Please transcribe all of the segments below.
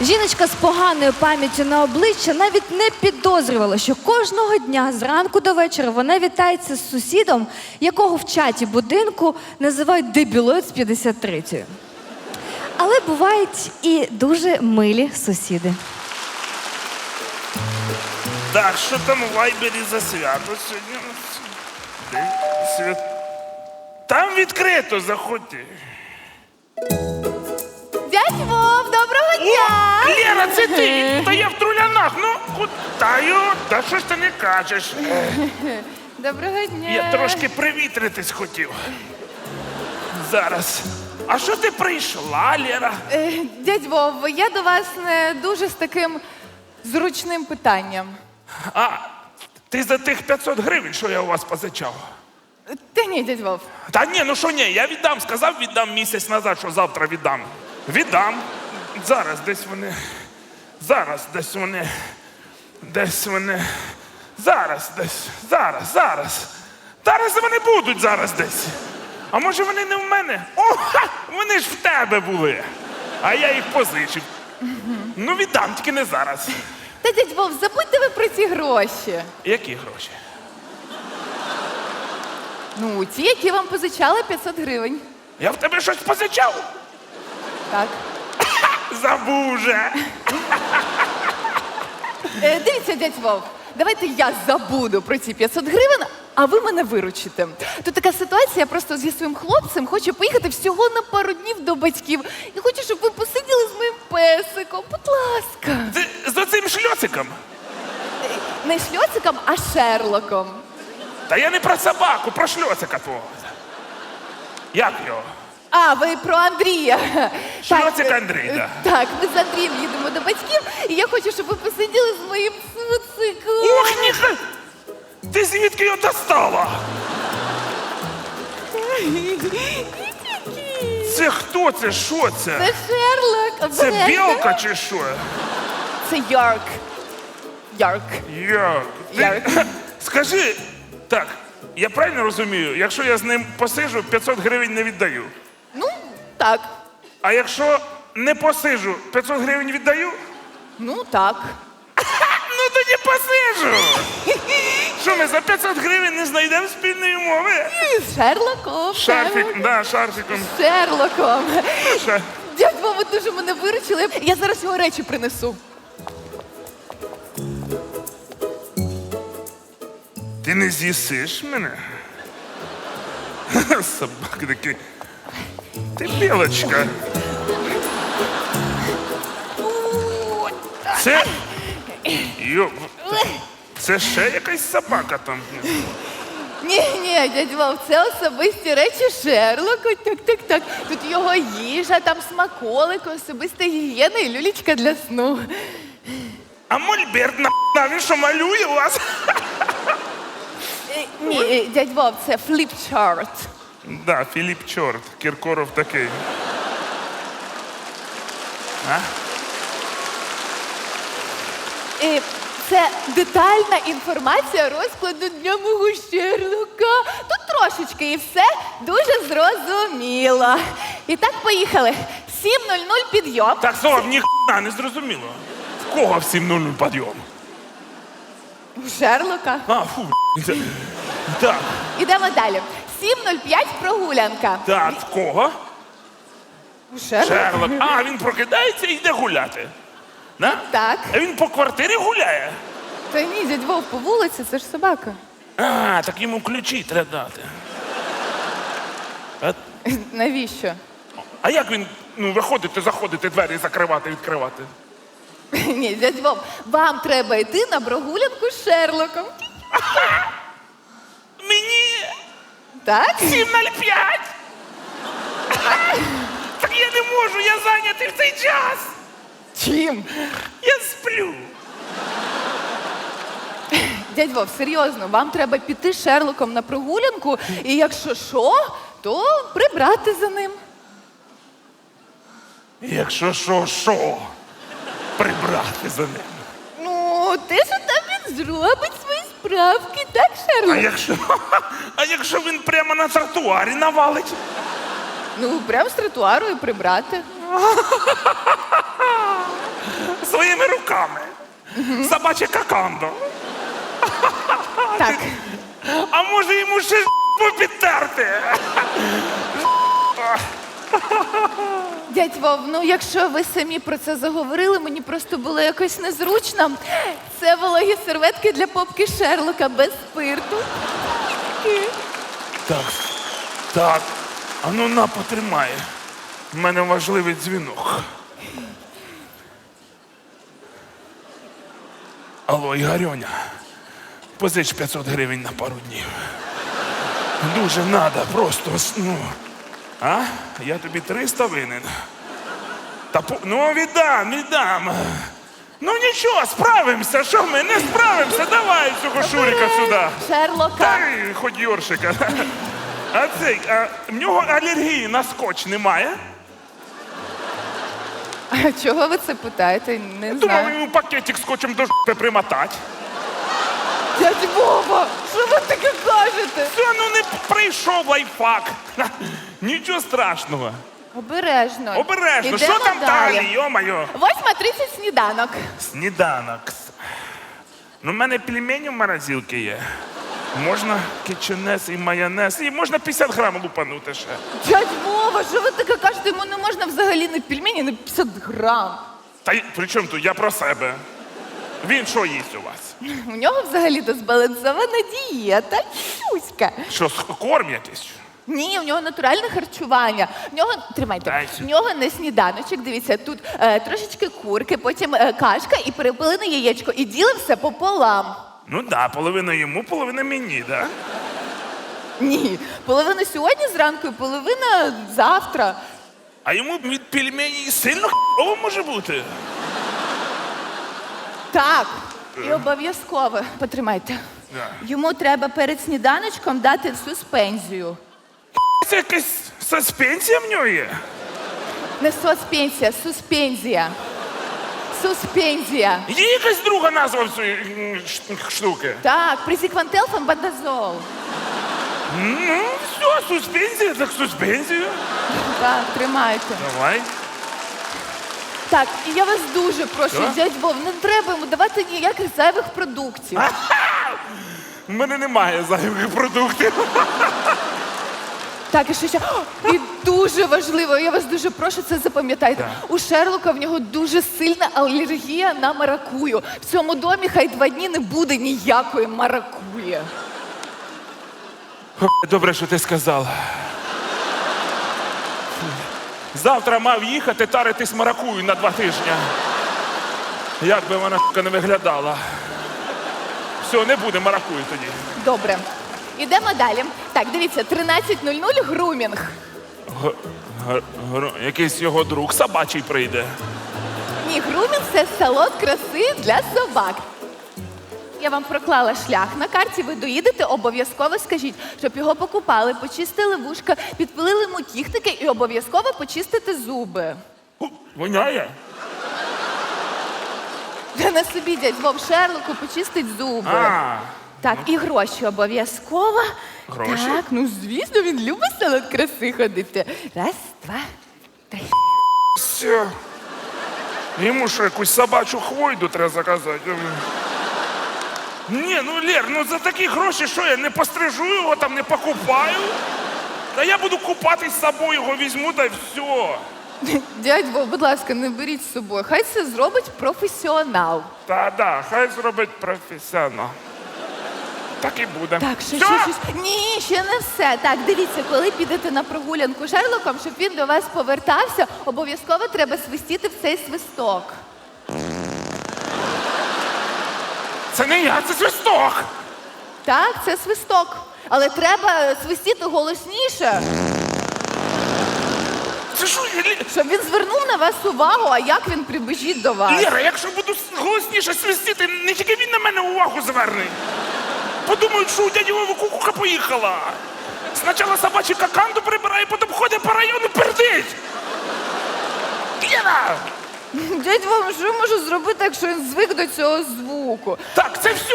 Жіночка з поганою пам'яттю на обличчя навіть не підозрювала, що кожного дня зранку до вечора вона вітається з сусідом, якого в чаті будинку називають дебілоїд з 53 Але бувають і дуже милі сусіди. Так, що там у Вайбері за свято сьогодні? Там відкрито, заходьте. О, Лера, це ти! Та я в трулянах. Ну, кутаю, та що ж ти не кажеш? Доброго дня. Я трошки привітритись хотів. Зараз. А що ти прийшла, Лера? Е, Дядь Вов, я до вас не дуже з таким зручним питанням. А, ти за тих 500 гривень, що я у вас позичав? Та ні, дядь Вов. Та ні, ну що ні, я віддам, сказав, віддам місяць назад, що завтра віддам. Віддам. Зараз десь вони. Зараз десь вони. Десь вони. Зараз десь. Зараз, зараз. Зараз вони будуть зараз десь. А може вони не в мене? О, ха, вони ж в тебе були. А я їх позичив. Ну, віддам, тільки не зараз. Та дядь Вов, забудьте ви про ці гроші. Які гроші? Ну, ті, які вам позичали 500 гривень. Я в тебе щось позичав? Так. Забув вже. Е, дивіться, дядь Вов, давайте я забуду про ці 500 гривень, а ви мене виручите. Тут така ситуація, я просто зі своїм хлопцем хочу поїхати всього на пару днів до батьків. І хочу, щоб ви посиділи з моїм песиком. Будь ласка. Ти з оцим шльоциком. Не шльоциком, а Шерлоком. Та я не про собаку, про шльоцика твого. Як його? А, ви про Андрія. Шльоцик е, Андрій, е, да. Так, ми з Андрієм їдемо до батьків, і я хочу, щоб ви посиділи з моїм суциклом. Ох, ніха! Ти звідки його достала? Це хто це? Що це? Це Шерлок. Це обережно. білка чи що? Це Йорк. Йорк. Як? Ти- Як? Скажи, так, я правильно розумію, якщо я з ним посижу, 500 гривень не віддаю. Ну, так. А якщо не посижу, 500 гривень віддаю? Ну, так. Ну тоді посижу. Що ми за 500 гривень не знайдемо спільної мови? З Шерлоком. Шарфік, да, шарфіком. З Шерлоком. Ша- Дядь ви дуже мене виручили. Я зараз його речі принесу. Ти не з'їсиш мене? Собака такий. Ти білочка. Це. Йо, це ще якась собака там. Ні, ні, дядь Вов, це особисті речі Шерлока. Так, так, так. Тут його їжа, там смаколик, особиста гігієна і люлічка для сну. А мольберт на він що малює у вас? Е, Ні, е, дядь Вов, це фліпчарт. Да, Філіп Чорт, Кіркоров такий. А? Е, Це детальна інформація розкладу дня мого Шерлока. Тут трошечки і все дуже зрозуміло. І так, поїхали. 7.00 підйом. Так, стоп, ніхто не зрозуміло. В кого всім нуль підйом? У Шерлока. А, фу. це- Так, Ідемо далі. 7.05 прогулянка. так, в кого? У Шерлок. А, він прокидається і йде гуляти. Да? Так. А він по квартирі гуляє. Та ні, дядь Вов, по вулиці, це ж собака. А, так йому ключі треба дати. А, Навіщо? а як він ну, виходити, заходити, двері закривати, відкривати? Ні, дядь Вов, вам треба йти на прогулянку з Шерлоком. Так? 7.05! Так я не можу, я зайнятий в цей час! Чим? Я сплю. Дядь Вов, серйозно, вам треба піти з Шерлоком на прогулянку, і якщо що, то прибрати за ним. Якщо що, що? Прибрати за ним. Ну, те, що там він зробить свої справки, так? А якщо, а якщо він прямо на тротуарі навалить? Ну, прямо з тротуару і прибрати. своїми руками. Собаче какандо. Так. А може йому ще ж попідтерти? Дядь Вов, ну якщо ви самі про це заговорили, мені просто було якось незручно. Це вологі серветки для попки Шерлока без спирту. Так, так. А ну на, потримай. У мене важливий дзвінок. Алло, Ігорьоня, позич 500 гривень на пару днів. Дуже надо, просто, ну. А? Я тобі 300 винен. Та ну віддам, віддам. Ну нічого, справимося. Що ми не справимося? Давай цього Шурика сюди. Шерлока. Та й хоч Йоршика. А цей, а, в нього алергії на скотч немає. А чого ви це питаєте? Не Думав знаю. йому пакетик скотчем до жопи примотати. Дядь Вова, що ви таке кажете? Все, ну не прийшов лайфхак. Нічого страшного. Обережно. Обережно. Ідемо Що там далі? Йо-моє. 8.30 сніданок. Сніданок. Ну, в мене пельмені в морозилці є. Можна кетчунес і майонез, і можна 50 грам лупанути ще. Дядь Вова, що ви таке кажете? Йому не можна взагалі на пельмені на 50 грам. Та й при чому тут? Я про себе. Він що їсть у вас? У нього взагалі-то збалансована дієта. Чуська. Що, с- корм якийсь? Ні, у нього натуральне харчування. В нього тримайте. Дайте. В нього на сніданочок. Дивіться, тут е, трошечки курки, потім е, кашка і перепилене яєчко. І ділимо все пополам. Ну да, половина йому, половина мені, да? Ні, половина сьогодні зранку, і половина завтра. А йому від пельмені сильно хо може бути. Так, і обов'язково. Потримайте. Да. Йому треба перед сніданочком дати суспензію. Це якась суспенсія в нього є. Не суспенсія, суспензія. Суспензія. Є якась друга назва в цієї м, ш- штуки. Так, присіквантел фамбандазол. Ну, все, суспензія, так суспензію. Так, тримайте. Давай. Так, і я вас дуже прошу, Що? дядь Вов, не треба йому давати ніяких зайвих продуктів. У мене немає зайвих продуктів. Так, і що ще? О, І дуже важливо, я вас дуже прошу це запам'ятайте. У Шерлока в нього дуже сильна алергія на маракую. В цьому домі хай два дні не буде ніякої маракуї. Добре, що ти сказала. Завтра мав їхати таритись маракую на два тижні. Як би вона не виглядала. Все, не буде маракую тоді. Добре. Ідемо далі. Так, дивіться, 13.00 грумінг. Г- г- гр- якийсь його друг собачий прийде. Ні, грумінг це салон краси для собак. Я вам проклала шлях на карті, ви доїдете, обов'язково скажіть, щоб його покупали, почистили вушка, підпилили йому кіхтики і обов'язково почистити зуби. Ху, Воняє? Та на собі дядь Вов Шерлоку почистить зуби. А, Так, і гроші обов'язково. Гроші? Так, ну звісно, він любить салон краси ходити. Раз, два, три. все. Йому що якусь собачу хвойду треба заказати. Ні, ну Лер, ну за такі гроші що я не пострижу його там, не покупаю. Та я буду купатись з собою, його візьму та й все. Дядь Вов, будь ласка, не беріть з собою. Хай це зробить професіонал. Та да, хай зробить професіонал. Так і буде. Так, ще, Все? ще щось. Ні, ще не все. Так, дивіться, коли підете на прогулянку Шерлоком, щоб він до вас повертався, обов'язково треба свистіти в цей свисток. Це не я, це свисток. Так, це свисток. Але треба свистіти голосніше, Це що, Лі- щоб він звернув на вас увагу, а як він прибіжить до вас. Ліра, якщо буду голосніше свистіти, не тільки він на мене увагу зверне. Подумають, що у дяді Вови кукуха поїхала. Спочатку собачий каканду прибирає, потім ходить по району пердить. Ліра! Дядь Вов, що я можу зробити, якщо він звик до цього звуку? Так, це все?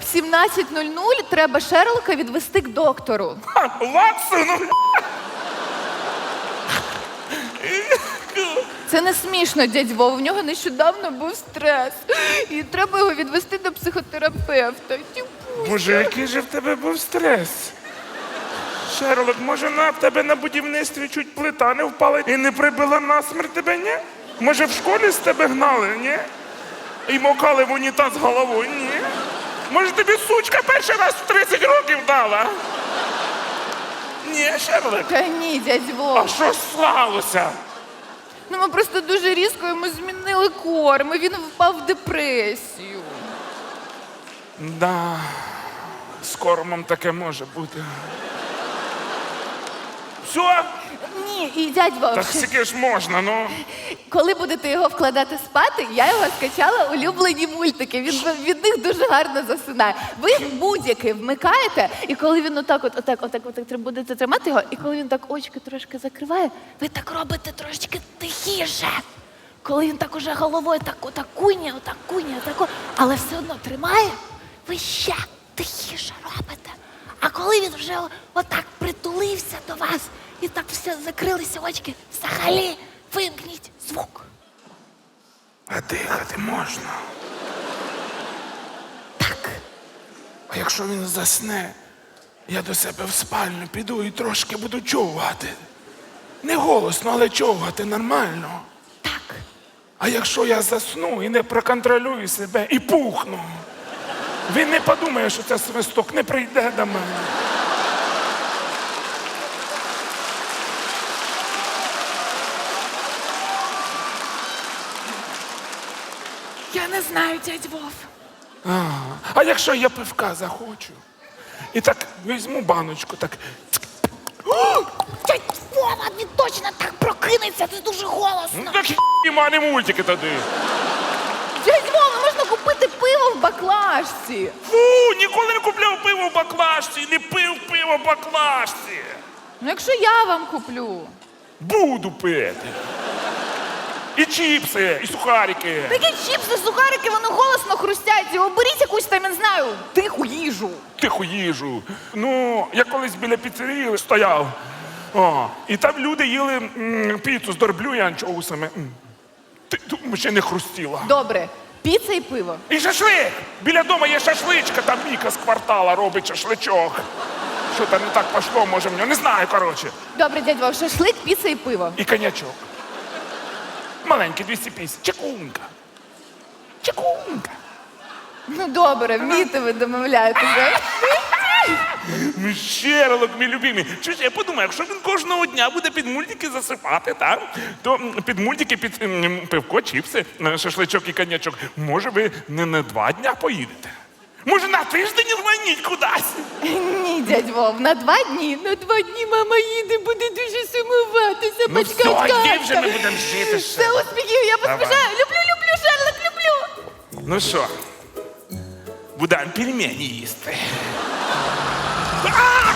В 17.00 треба Шерлока відвести к доктору. Ха, Ватсону. Це не смішно, дядь Вов. У нього нещодавно був стрес. І треба його відвести до психотерапевта. Тю. Боже, який же в тебе був стрес? Шерлок, може на в тебе на будівництві чуть плита не впала і не прибила насмерть тебе, ні? Може в школі з тебе гнали, ні? І мокали в унітаз головою, ні? Може тобі сучка перший раз в 30 років дала? Ні, Шерлок. Та ні, дядь А що сталося? Ну ми просто дуже різко йому змінили корм, і він впав в депресію. Да, з кормом таке може бути. Все, Ні, і дядь Вов, так скільки ж можна, ну. коли будете його вкладати спати, я його скачала улюблені мультики. Він від них дуже гарно засинає. Ви будь-який вмикаєте, і коли він отак, от, отак, отак, отак тр- будете тримати його, і коли він так очки трошки закриває, ви так робите трошки тихіше. Коли він так уже головою так отак куня, отак куня, отак, о- але все одно тримає, ви ще тихіше робите. А коли він вже отак притулився до вас і так все закрилися очки, взагалі вимкніть звук. А дихати можна. Так. А якщо він засне, я до себе в спальню піду і трошки буду човгати. Не голосно, але човгати нормально. Так. А якщо я засну і не проконтролюю себе і пухну, він не подумає, що це свисток не прийде до мене. Я не знаю, дядь Вов. А, а якщо я пивка захочу? І так візьму баночку, так. цк, Дядь Вова, він точно так прокинеться, це дуже голосно. Ну так і мультики тоді. Дядь Вова, можна купити пиво в баклажці. Фу, ніколи не купляв пиво в баклажці, не пив пиво в баклажці. Ну, якщо я вам куплю. Буду пити. І чіпси, і сухарики. Такі чіпси, сухарики, вони голосно хрустять. Оберіть якусь там, я не знаю, тиху їжу. Тиху їжу. Ну, я колись біля піцерії стояв. О, і там люди їли м, піцу з дорблю і анчоусами. М. Ти думаю, ще не хрустіла. Добре, піца і пиво. І шашлик! Біля дому є шашличка, там Міка з квартала робить шашличок. Що там не так пошло, може в нього. Не знаю, коротше. Добре, дядь Вов, шашлик, піца і пиво. І конячок. Маленький 250. Чекунка. Чекунка. Ну добре, вмійте ви домовляєтеся. Шерлок, мій любимий. Чуєш, я подумаю, якщо він кожного дня буде під мультики засипати, так? то під мультики, під пивко, чіпси, е, шашличок і конячок, може ви не на два дня поїдете? Може на тиждень рваніть кудись? Ні, дядь Вов, на два дні. На два дні мама їде, буде дуже сумуватися. Ну все, батька. йди вже ми будемо жити ще. Все, успіхів, я Давай. поспішаю. Люблю, люблю, Шерлок, люблю. Ну що, будемо пельмені їсти. А!